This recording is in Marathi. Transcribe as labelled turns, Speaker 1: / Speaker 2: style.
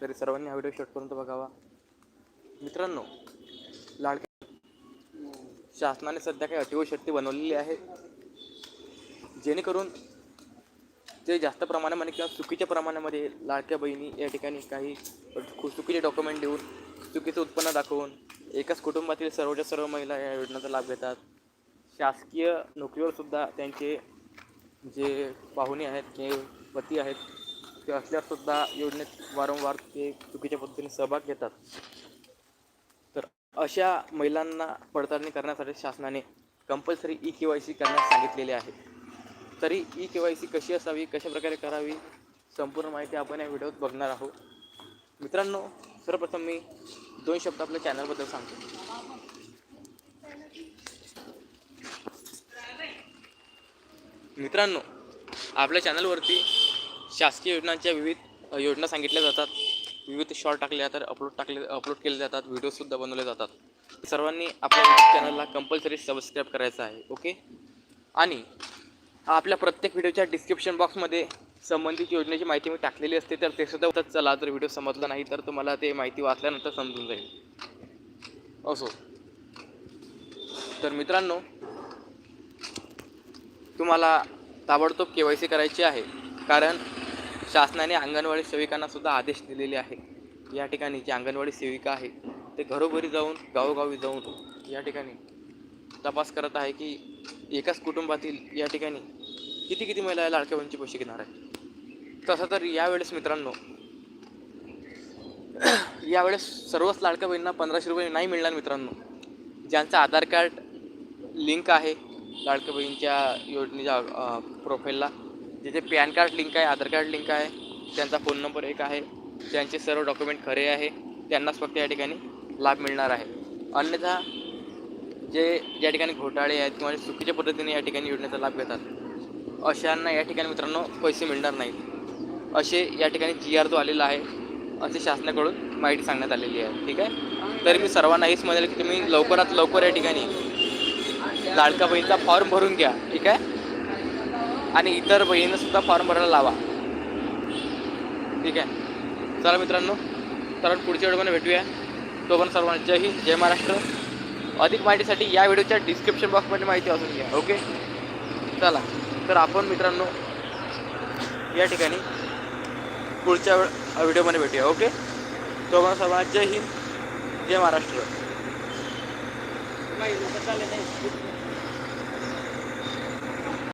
Speaker 1: तरी सर्वांनी हा व्हिडिओ शेवटपर्यंत बघावा. मित्रांनो लाडके शासनाने सध्या काही अटी व शर्ती बनवलेली आहे. जेणेकरून ते जास्त प्रमाणामध्ये किंवा चुकीच्या प्रमाणामध्ये लाडक्या बहिणी या ठिकाणी काही चुकीचे डॉक्युमेंट देऊन चुकीचं उत्पन्न दाखवून एकाच कुटुंबातील सर्वच्या सर्व महिला या योजनेचा लाभ घेतात. शासकीय नोकरीवर सुद्धा त्यांचे जे पाहुणे आहेत जे पती आहेत ते असल्यासुद्धा योजनेत वारंवार ते चुकीच्या पद्धतीने सहभाग घेतात. तर अशा महिलांना पडताळणी करण्यासाठी शासनाने compulsory e K Y C करण्यास सांगितलेले आहे. तरी ई के वाय सी कशी असावी कशा प्रकारे करावी संपूर्ण माहिती आपण या व्हिडिओत बघणार आहोत. मित्रांनो सर्वप्रथम मी दोन शब्द आपल्या चॅनलबद्दल सांगतो. मित्रांनो आपल्या चॅनलवरती शासकीय योजनांच्या विविध योजना सांगितल्या जातात. विविध शॉर्ट टाकले जातात अपलोड टाकले अपलोड केले जातात व्हिडिओसुद्धा बनवले जातात. सर्वांनी आपल्या यूट्यूब चॅनलला कंपल्सरी सबस्क्राईब करायचं आहे ओके आणि आपल्या प्रत्येक व्हिडिओच्या डिस्क्रिप्शन बॉक्समध्ये संबंधित योजनेची माहिती मी टाकलेली असते तर ते सुद्धा होतात चला जर व्हिडिओ समजला नाही तर तुम्हाला ते माहिती वाचल्यानंतर समजून जाईल. असो. तर मित्रांनो तुम्हाला ताबडतोब के वाय सी करायची आहे. कारण शासनाने अंगणवाडी सेविकांना सुद्धा आदेश दिलेले आहे. या ठिकाणी जी अंगणवाडी सेविका आहे ते घरोघरी जाऊन गावोगावी जाऊन या ठिकाणी तपास करत आहे की एकाच कुटुंबातील या ठिकाणी किती किती महिला या लाडक्या बहिणीचे पैसे घेणार आहे तसं तर यावेळेस मित्रांनो यावेळेस सर्वच लाडक्या बहिणींना पंधराशे रुपये नाही मिळणार मित्रांनो. ज्यांचं आधार कार्ड लिंक आहे लाडक्या बहिणीच्या योजनेच्या प्रोफाईलला जिथे पॅन कार्ड लिंक आहे आधार कार्ड लिंक आहे त्यांचा फोन नंबर एक आहे त्यांचे सर्व डॉक्युमेंट खरे आहे त्यांनाच फक्त या ठिकाणी लाभ मिळणार आहे. अन्यथा जे या ठिकाणी घोटाळे आहेत किंवा चुकीच्या पद्धतीने या ठिकाणी योजनेचा लाभ घेतात अशांना या ठिकाणी मित्रांनो पैसे मिळणार नाहीत. असे या ठिकाणी जी आर जो आलेला आहे असे शासनाकडून माहिती सांगण्यात आलेली आहे. ठीक आहे? तर मी सर्वांना हेच म्हणेल की तुम्ही लवकरात लवकर या ठिकाणी लाडका बहिणीचा फॉर्म भरून घ्या. ठीक आहे? आणि इतर बहिणींसुद्धा फॉर्म भरायला लावा. ठीक आहे? चला मित्रांनो तर पुढच्या व्हिडिओमध्ये भेटूया. तोपर्यंत सर्वांना जय हिंद जय महाराष्ट्र. अधिक माहितीसाठी या व्हिडिओच्या डिस्क्रिप्शन बॉक्समध्ये माहिती असून घ्या ओके? चला तर आपण मित्रांनो या ठिकाणी पुढच्या व्हिडिओमध्ये भेटूया ओके? तोपर्यंत सर्वांना जय हिंद जय महाराष्ट्र.